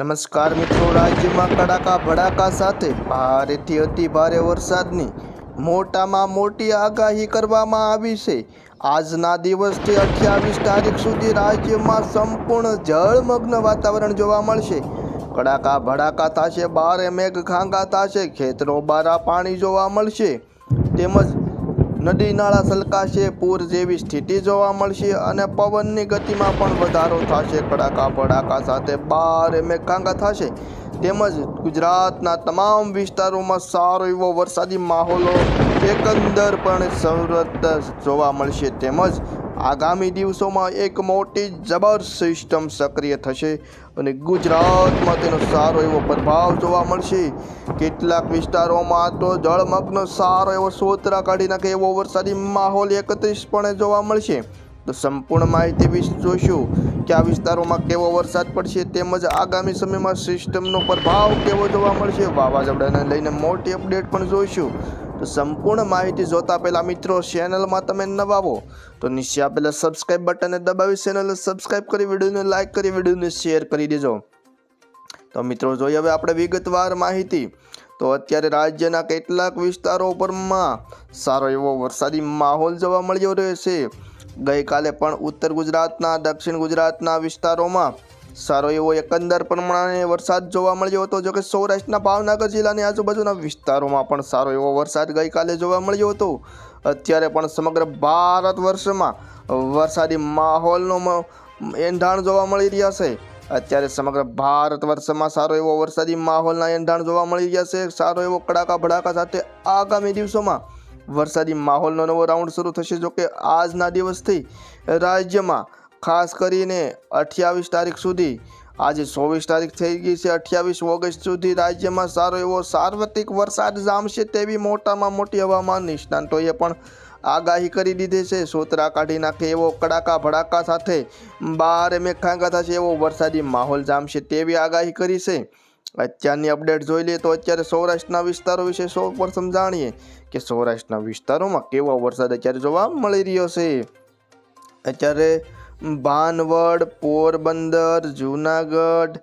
નમસ્કાર મિત્રો, રાજ્યમાં કડાકા ભડાકા સાથે ભારેથી અતિ ભારે વરસાદની મોટામાં મોટી આગાહી કરવામાં આવી છે. આજના દિવસથી અઠ્યાવીસ તારીખ સુધી રાજ્યમાં સંપૂર્ણ જળમગ્ન વાતાવરણ જોવા મળશે. કડાકા ભડાકા થશે, બારે મેઘ ખાંગા થશે, ખેતરો બારા પાણી જોવા મળશે. તેમજ નદી નાળા સલકાશે, પૂર જેવી સ્થિતિ જોવા મળશે અને પવનની ગતિમાં પણ વધારો થશે. કડાકા ભડાકા સાથે બાર મેઘાંગા થશે. તેમજ ગુજરાતના તમામ વિસ્તારોમાં સારો એવો વરસાદી માહોલો એકંદર પણ સવરત જોવા મળશે. તેમજ આગામી દિવસોમાં એક મોટી જબર સિસ્ટમ સક્રિય થશે અને ગુજરાતમાં તેનો સારો એવો પ્રભાવ જોવા મળશે. કેટલાક વિસ્તારોમાં તો જળમગ્ન સારો એવો સોતરા કાઢી નાખે એવો વરસાદી માહોલ એકત્રીસપણે જોવા મળશે. તો સંપૂર્ણ માહિતી જોઈશું કે આ વિસ્તારોમાં કેવો વરસાદ પડશે તેમજ આગામી સમયમાં સિસ્ટમનો પ્રભાવ કેવો જોવા મળશે વાવાઝોડાને લઈને મોટી અપડેટ પણ જોઈશું. તો સંપૂર્ણ માહિતી જોતા પહેલાં મિત્રો ચેનલમાં તમે નવા આવો તો નીચે આપેલા સબસ્ક્રાઈબ બટનને દબાવી ચેનલને સબસ્ક્રાઈબ કરી, વિડીયોને લાઇક કરી, વિડીયોને શેર કરી દેજો. તો મિત્રો, જોઈએ હવે આપણે વિગતવાર માહિતી. તો અત્યારે રાજ્યના કેટલાક વિસ્તારો પરમાં સારો એવો વરસાદી માહોલ જોવા મળ્યો રહેશે. ગઈકાલે પણ ઉત્તર ગુજરાતના, દક્ષિણ ગુજરાતના વિસ્તારોમાં સારો એવો એકંદર પ્રમાણે વરસાદ જોવા મળ્યો હતો. જોકે સૌરાષ્ટ્રના ભાવનગર જિલ્લાની આજુબાજુના વિસ્તારોમાં પણ સારો એવો વરસાદ ગઈકાલે જોવા મળ્યો હતો. અત્યારે પણ સમગ્ર ભારત વર્ષમાં વરસાદી માહોલનો એંધાણ જોવા મળી રહ્યા છે. અત્યારે સમગ્ર ભારત વર્ષમાં સારો એવો વરસાદી માહોલના એંધાણ જોવા મળી રહ્યા છે. સારો એવો કડાકા ભડાકા સાથે આગામી દિવસોમાં વરસાદી માહોલનો નવો રાઉન્ડ શરૂ થશે. જોકે આજના દિવસથી રાજ્યમાં ખાસ કરીને અઠ્યાવીસ તારીખ સુધી, આજે ચોવીસ તારીખ થઈ ગઈ છે, અઠ્યાવીસ ઓગસ્ટ સુધી રાજ્યમાં સારો એવો સાર્વત્રિક વરસાદ જામશે તેવી મોટામાં મોટી હવામાન નિષ્ણાંતોએ પણ આગાહી કરી દીધી છે. સોતરા કાઢી નાખે એવો કડાકા ભડાકા સાથે બારે મેઘાંગા થશે એવો વરસાદી માહોલ જામશે તેવી આગાહી કરી છે. અત્યારની અપડેટ જોઈ લઈએ તો અત્યારે સૌરાષ્ટ્રના વિસ્તારો વિશે સૌ પ્રથમ જાણીએ કે સૌરાષ્ટ્રના વિસ્તારોમાં કેવો વરસાદ અત્યારે જોવા મળી રહ્યો છે. અત્યારે ભાનવડ, પોરબંદર, જૂનાગઢ,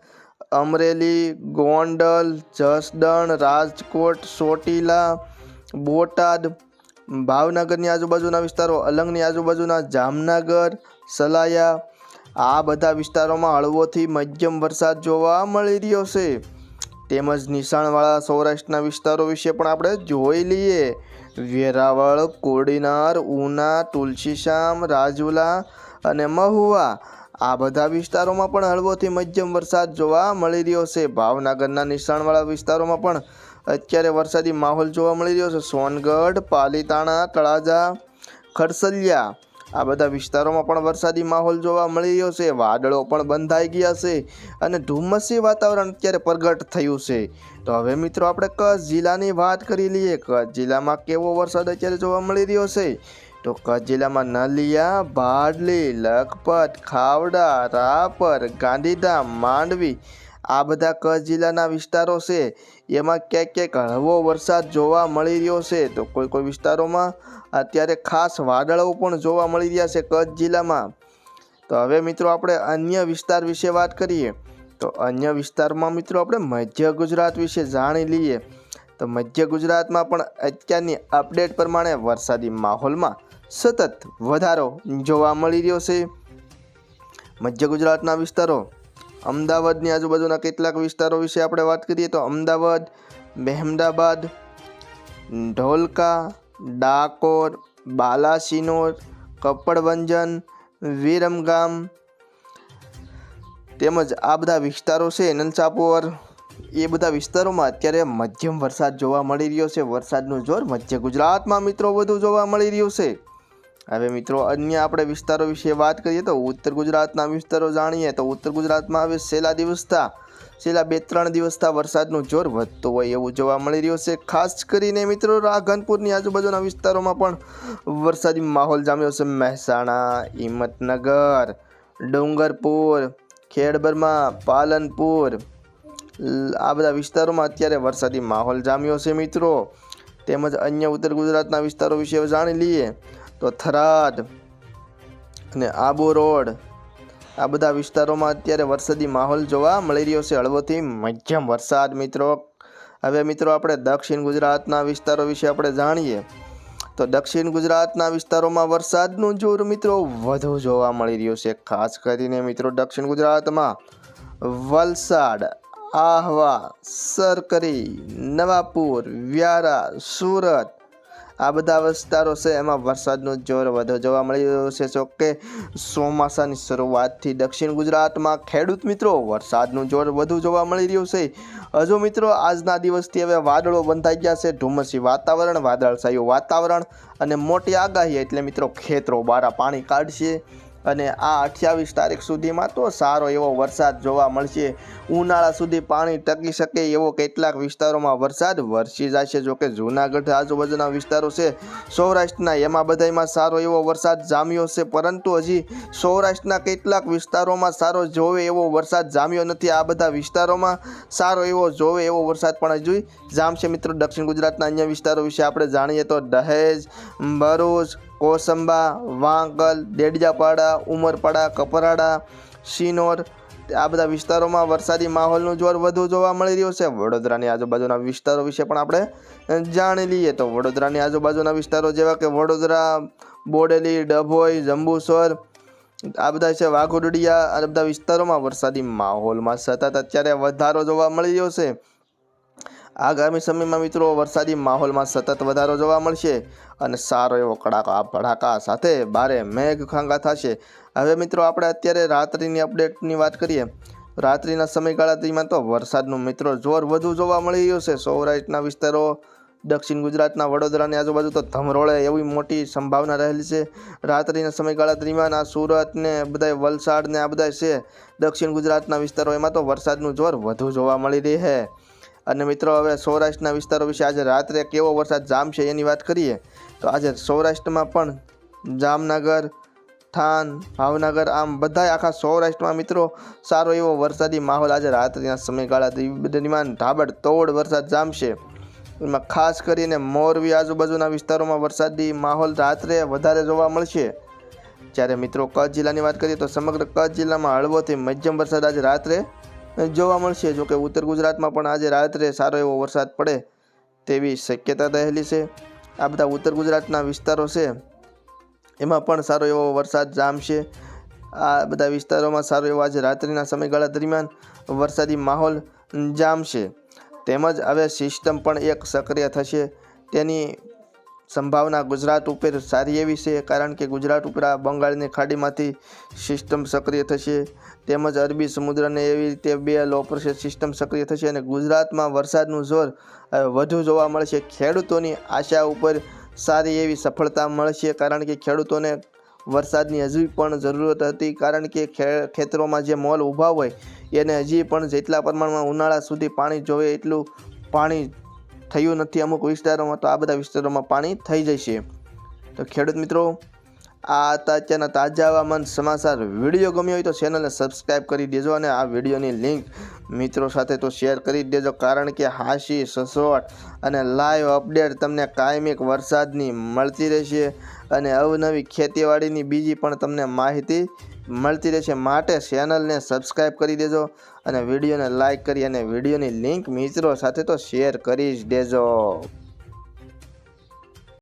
અમરેલી, ગોંડલ, જસદણ, રાજકોટ, ચોટીલા, બોટાદ ભાવનગરની આજુબાજુના વિસ્તારો, અલંગની આજુબાજુના જામનગર, સલાયા, આ બધા વિસ્તારોમાં હળવોથી મધ્યમ વરસાદ જોવા મળી રહ્યો છે. તેમજ નિશાણવાળા સૌરાષ્ટ્રના વિસ્તારો વિશે પણ આપણે જોઈ લઈએ. વેરાવળ, કોડીનાર, ઉના તુલસીશ્યામ રાજુલા અને મહુવા આ બધા વિસ્તારોમાં પણ હળવોથી મધ્યમ વરસાદ જોવા મળી રહ્યો છે. ભાવનગરના નિશાણવાળા વિસ્તારોમાં પણ અત્યારે વરસાદી માહોલ જોવા મળી રહ્યો છે. સોનગઢ, પાલીતાણા, તળાજા, ખરસલિયા આ બધા વિસ્તારોમાં પણ વરસાદી માહોલ જોવા મળી રહ્યો છે. વાદળો પણ બંધાઈ ગયા છે અને ધુમ્મસી વાતાવરણ અત્યારે પ્રગટ થયું છે. તો હવે મિત્રો આપણે કચ્છ જિલ્લાની વાત કરી લઈએ. કચ્છ જિલ્લામાં કેવો વરસાદ અત્યારે જોવા મળી રહ્યો છે? તો કચ્છ જિલ્લામાં નલિયા ભાડલી લખપત, ખાવડા, રાપર, ગાંધીધામ, માંડવી આ બધા કચ્છ જિલ્લાના વિસ્તારો છે. એમાં ક્યાંક ક્યાંક હળવો વરસાદ જોવા મળી રહ્યો છે. તો કોઈ કોઈ વિસ્તારોમાં અત્યારે ખાસ વાદળો પણ જોવા મળી રહ્યા છે કચ્છ જિલ્લામાં. તો હવે મિત્રો આપણે અન્ય વિસ્તાર વિશે વાત કરીએ. તો અન્ય વિસ્તારમાં મિત્રો આપણે મધ્ય ગુજરાત વિશે જાણી લઈએ. તો મધ્ય ગુજરાતમાં પણ અત્યારની અપડેટ પ્રમાણે વરસાદી માહોલમાં સતત વધારો જોવા મળી રહ્યો છે. મધ્ય ગુજરાતના વિસ્તારો અમદાવાદની આજુબાજુના કેટલાક વિસ્તારો વિશે આપણે વાત કરીએ તો અમદાવાદ, મહેમદાબાદ, ઢોલકા, ડાકોર, બાલાસિનોર, કપડવંજન, વિરમગામ તેમજ આ બધા વિસ્તારો છે નંસાપોર એ બધા વિસ્તારોમાં અત્યારે મધ્યમ વરસાદ જોવા મળી રહ્યો છે. વરસાદનું જોર મધ્ય ગુજરાતમાં મિત્રો વધુ જોવા મળી રહ્યું છે. હવે મિત્રો, અન્ય આપણે વિસ્તારો વિશે વાત કરીએ તો ઉત્તર ગુજરાતના વિસ્તારો જાણીએ તો ઉત્તર ગુજરાતમાં હવે છેલ્લા દિવસતા છેલ્લા બે ત્રણ દિવસતા વરસાદનું જોર વધતું હોય એવું જોવા મળી રહ્યું છે. ખાસ કરીને મિત્રો, રાધનપુરની આજુબાજુના વિસ્તારોમાં પણ વરસાદી માહોલ જામ્યો છે. મહેસાણા, હિંમતનગર, ડુંગરપુર, ખેડબરમાં, પાલનપુર, આ બધા વિસ્તારોમાં અત્યારે વરસાદી માહોલ જામ્યો છે મિત્રો. તેમજ અન્ય ઉત્તર ગુજરાતના વિસ્તારો વિશે જાણી લઈએ તો થરાદ અને આબુ રોડ, આ બધા વિસ્તારોમાં અત્યારે વરસાદી માહોલ જોવા મળી રહ્યો છે. હળવોથી મધ્યમ વરસાદ, મિત્રો. હવે મિત્રો આપણે દક્ષિણ ગુજરાતના વિસ્તારો વિશે આપણે જાણીએ. તો દક્ષિણ ગુજરાતના વિસ્તારોમાં વરસાદનું જોર મિત્રો વધુ જોવા મળી રહ્યું છે. ખાસ કરીને મિત્રો દક્ષિણ ગુજરાતમાં વલસાડ, આહવા, સરકરી, નવાપુર, વ્યારા, સુરત આ બધા વિસ્તારો છે, એમાં વરસાદનું જોર વધુ જોવા મળી રહ્યું છે, જો કે ચોમાસાની શરૂઆતથી દક્ષિણ ગુજરાતમાં ખેડૂત મિત્રો, વરસાદનું જોર વધુ જોવા મળી રહ્યું છે. હજુ મિત્રો, આજના દિવસથી હવે વાદળો બંધાઈ ગયા છે. ધુમ્મસી વાતાવરણ, વાદળછાયું વાતાવરણ અને મોટી આગાહી. એટલે મિત્રો, ખેતરો બારા પાણી કાઢશે. અને આ અઠ્યાવીસ તારીખ સુધીમાં તો સારો એવો વરસાદ જોવા મળશે. ઉનાળા સુધી પાણી ટકી શકે એવો કેટલાક વિસ્તારોમાં વરસાદ વરસી જશે. જોકે જૂનાગઢ આજુબાજુના વિસ્તારો છે, સૌરાષ્ટ્રના એમાં બધામાં સારો એવો વરસાદ જામ્યો છે. પરંતુ હજી સૌરાષ્ટ્રના કેટલાક વિસ્તારોમાં સારો જોવે એવો વરસાદ જામ્યો નથી. આ બધા વિસ્તારોમાં સારો એવો જોવે એવો વરસાદ પણ હજુ જામશે. મિત્રો, દક્ષિણ ગુજરાતના અન્ય વિસ્તારો વિશે આપણે જાણીએ તો દહેજ, ભરૂચ કોસંબા વાંકલ દેડિયાપાડા ઉમરપાડા, કપરાડા, શિનોર, આ બધા વિસ્તારોમાં વરસાદી માહોલનું જોર વધુ જોવા મળી રહ્યું છે. વડોદરાની આજુબાજુના વિસ્તારો વિશે પણ આપણે જાણી લઈએ તો વડોદરાની આજુબાજુના વિસ્તારો જેવા કે વડોદરા, બોડેલી, ડભોઈ, જંબુસર, આ બધા છે વાઘોડિયા, આ બધા વિસ્તારોમાં વરસાદી માહોલમાં સતત અત્યારે વધારો જોવા મળી રહ્યો છે. આગામી સમયમાં મિત્રો વરસાદી માહોલમાં સતત વધારો જોવા મળશે અને સારો એવો કડાકા ભડાકા સાથે ભારે મેઘ ખાંગા થશે. હવે મિત્રો આપણે અત્યારે રાત્રિની અપડેટની વાત કરીએ. રાત્રિના સમયગાળામાં તો વરસાદનું મિત્રો જોર વધુ જોવા મળી રહ્યું છે. સૌરાષ્ટ્રના વિસ્તારો, દક્ષિણ ગુજરાતના વડોદરાની આજુબાજુ તો ધમરોળે એવી મોટી સંભાવના રહેલી છે. રાત્રિના સમયગાળા દરમિયાન આ સુરત ને બધા વલસાડ ને આ બધા છે. દક્ષિણ ગુજરાતના વિસ્તારો એમાં તો વરસાદનું જોર વધુ જોવા મળી રહી છે. અને મિત્રો, હવે સૌરાષ્ટ્રના વિસ્તારો વિશે આજે રાત્રે કેવો વરસાદ જામશે એની વાત કરીએ, તો આજે સૌરાષ્ટ્રમાં પણ જામનગર, થાન, ભાવનગર, આમ બધા આખા સૌરાષ્ટ્રમાં મિત્રો સારો એવો વરસાદી માહોલ આજે રાત્રિના સમયગાળા દરમિયાન ધાબડતોડ વરસાદ જામશે એમાં ખાસ કરીને મોરબી આજુબાજુના વિસ્તારોમાં વરસાદી માહોલ રાત્રે વધારે જોવા મળશે. જ્યારે મિત્રો કચ્છ જિલ્લાની વાત કરીએ તો સમગ્ર કચ્છ જિલ્લામાં હળવોથી મધ્યમ વરસાદ આજે રાત્રે જોવા મળશે. જોકે ઉત્તર ગુજરાતમાં પણ આજે રાત્રે સારો એવો વરસાદ પડે તેવી શક્યતા રહેલી છે. આ બધા ઉત્તર ગુજરાતના વિસ્તારો છે, એમાં પણ સારો એવો વરસાદ જામશે. આ બધા વિસ્તારોમાં સારો એવો આજે રાત્રિના સમયગાળા દરમિયાન વરસાદી માહોલ જામશે. તેમજ હવે સિસ્ટમ પણ એક સક્રિય થશે. તેની સંભાવના ગુજરાત ઉપર સારી એવી છે, કારણ કે ગુજરાત ઉપર આ બંગાળની ખાડીમાંથી સિસ્ટમ સક્રિય થશે. તેમજ અરબી સમુદ્રને એવી રીતે બે લો પ્રેશર સિસ્ટમ સક્રિય થશે અને ગુજરાતમાં વરસાદનું જોર વધુ જોવા મળશે. ખેડૂતોની આશા ઉપર સારી એવી સફળતા મળશે, કારણ કે ખેડૂતોને વરસાદની હજી પણ જરૂરત હતી, કારણ કે ખેતરોમાં જે મોલ ઊભા હોય, એને હજી પણ જેટલા પ્રમાણમાં ઉનાળા સુધી પાણી જોવે, એટલું પાણી થયું નથી. અમુક વિસ્તારોમાં તો આ બધા વિસ્તારોમાં પાણી થઈ જશે. તો ખેડૂત મિત્રો, આ હતા અત્યારના તાજા હવામાન સમાચાર. વીડિયો ગમ્યો હોય તો ચેનલને સબસ્ક્રાઈબ કરી દેજો અને આ વિડીયોની લિંક મિત્રો સાથે તો શેર કરી દેજો, કારણ કે હાંસી સસોટ અને લાઈવ અપડેટ તમને કાયમિક વરસાદની મળતી રહેશે અને અવનવી ખેતીવાડીની બીજી પણ તમને માહિતી મળતી રહેશે. માટે ચેનલને સબસ્ક્રાઈબ કરી દેજો અને વિડીયોને લાઇક કરી અને વિડીયોની લિંક મિત્રો સાથે તો શેર કરી જ દેજો.